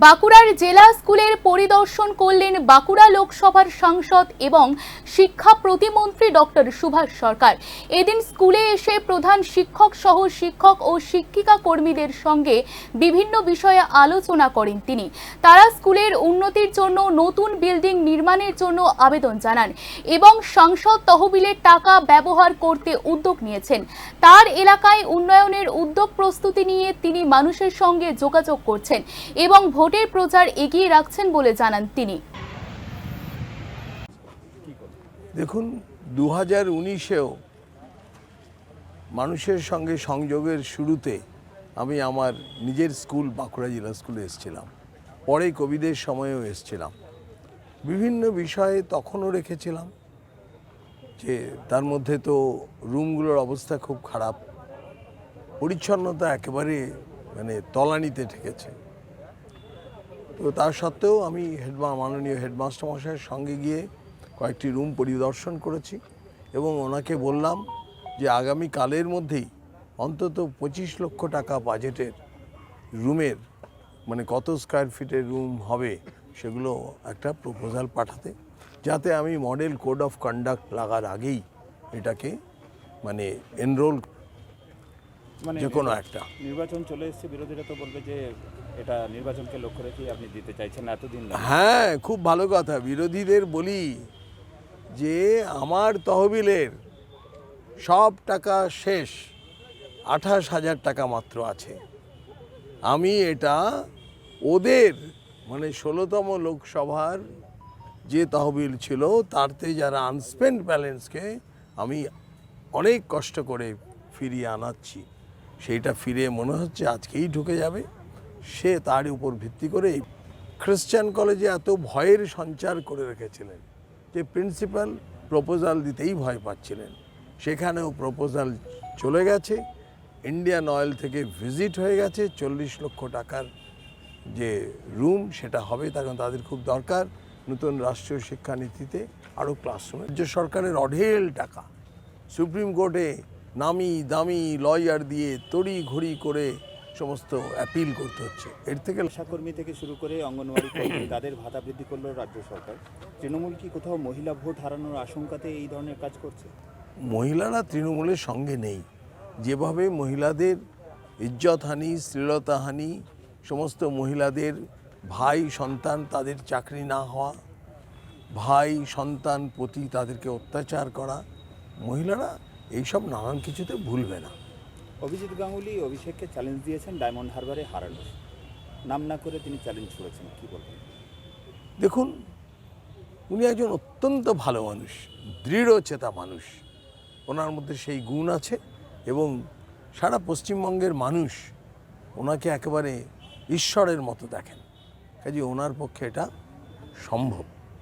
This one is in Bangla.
বাঁকুড়ার জেলা স্কুলের পরিদর্শন করলেন বাঁকুড়া লোকসভার সাংসদ এবং শিক্ষা প্রতিমন্ত্রী ডক্টর সুভাষ সরকার। এদিন স্কুলে এসে প্রধান শিক্ষক সহ শিক্ষক ও শিক্ষিকা কর্মীদের সঙ্গে বিভিন্ন বিষয়ে আলোচনা করেন তিনি। তারা স্কুলের উন্নতির জন্য, নতুন বিল্ডিং নির্মাণের জন্য আবেদন জানান এবং সাংসদ তহবিলের টাকা ব্যবহার করতে উদ্যোগ নিয়েছেন। তার এলাকায় উন্নয়নের উদ্যোগ প্রস্তুতি নিয়ে তিনি মানুষের সঙ্গে যোগাযোগ করছেন এবং ভোটের প্রচার এগিয়ে রাখছেন বলে জানান তিনি। দেখুন দু হাজার উনিশেও মানুষের সঙ্গে সংযোগের শুরুতে আমি আমার নিজের স্কুল, বাঁকুড়া জেলা স্কুলে এসেছিলাম। পরে কোভিডের সময়েও এসেছিলাম। বিভিন্ন বিষয়ে তখনও রেখেছিলাম যে তার মধ্যে তো রুমগুলোর অবস্থা খুব খারাপ। পরিচ্ছন্নতা একেবারে মানে তলানিতে ঠেকেছে। তো তা সত্ত্বেও আমি হেডমা, মাননীয় হেডমাস্টার মশাইয়ের সঙ্গে গিয়ে কয়েকটি রুম পরিদর্শন করেছি এবং ওনাকে বললাম যে আগামী কালের মধ্যেই অন্তত পঁচিশ লক্ষ টাকা বাজেটের রুমের মানে কত স্কোয়ার ফিটের রুম হবে সেগুলো একটা প্রপোজাল পাঠাতে, যাতে আমি মডেল কোড অফ কন্ডাক্ট লাগার আগেই এটাকে মানে এনরোল মানে যে কোনো একটা। নির্বাচন চলে এসেছে বিরোধীরা তো বলবে যে এটা নির্বাচনকে লক্ষ্য রেখেই আপনি দিতে চাইছেন এতদিন হ্যাঁ খুব ভালো কথা। বিরোধীদের বলি যে আমার তহবিলের সব টাকা শেষ আঠাশ হাজার টাকা মাত্র আছে। আমি এটা ওদের মানে ষোলোতম লোকসভার যে তহবিল ছিল তারতে যারা আনস্পেন্ড ব্যালেন্সকে আমি অনেক কষ্ট করে ফিরিয়ে আনাচ্ছি। সেইটা ফিরে মনে হচ্ছে আজকেই ঢুকে যাবে। সে তার উপর ভিত্তি করে খ্রিশ্চান কলেজে এত ভয়ের সঞ্চার করে রেখেছিলেন যে প্রিন্সিপাল প্রপোজাল দিতেই ভয় পাচ্ছিলেন। সেখানেও প্রপোজাল চলে গেছে। ইন্ডিয়ান অয়েল থেকে ভিজিট হয়ে গেছে। চল্লিশ লক্ষ টাকার যে রুম সেটা হবে তখন তাদের খুব দরকার। নতুন রাষ্ট্রীয় শিক্ষানীতিতে আরও ক্লাসরুম রাজ্য সরকারের অঢেল টাকা। সুপ্রিম কোর্টে নামি দামি লয়ার দিয়ে তড়ি ঘড়ি করে সমস্ত অ্যাপিল করতে হচ্ছে। এর থেকে আশাকর্মী থেকে শুরু করে অঙ্গনওয়াড়ি কর্মী তাদের ভাতা বৃদ্ধি করল রাজ্য সরকার। তৃণমূল কি কোথাও মহিলা ভোট হারানোর আশঙ্কাতে এই ধরনের কাজ করছে? মহিলারা তৃণমূলের সঙ্গে নেই। যেভাবে মহিলাদের ইজ্জতহানি শ্লীলতাহানি সমস্ত মহিলাদের ভাই সন্তান তাদের চাকরি না হওয়া ভাই সন্তান প্রতি তাদেরকে অত্যাচার করা মহিলারা এইসব নানান কিছুতে ভুলবে না। অভিজিৎ গাঙ্গুলি অভিষেককে চ্যালেঞ্জ দিয়েছেন ডায়মন্ড হারবারে হারানো নাম না করে তিনি চ্যালেঞ্জ করেছেন কি বলবেন? দেখুন উনি একজন অত্যন্ত ভালো মানুষ দৃঢ় চেতা মানুষ। ওনার মধ্যে সেই গুণ আছে এবং সারা পশ্চিমবঙ্গের মানুষ ওনাকে একেবারে ঈশ্বরের মতো দেখেন। কাজে ওনার পক্ষে এটা সম্ভব।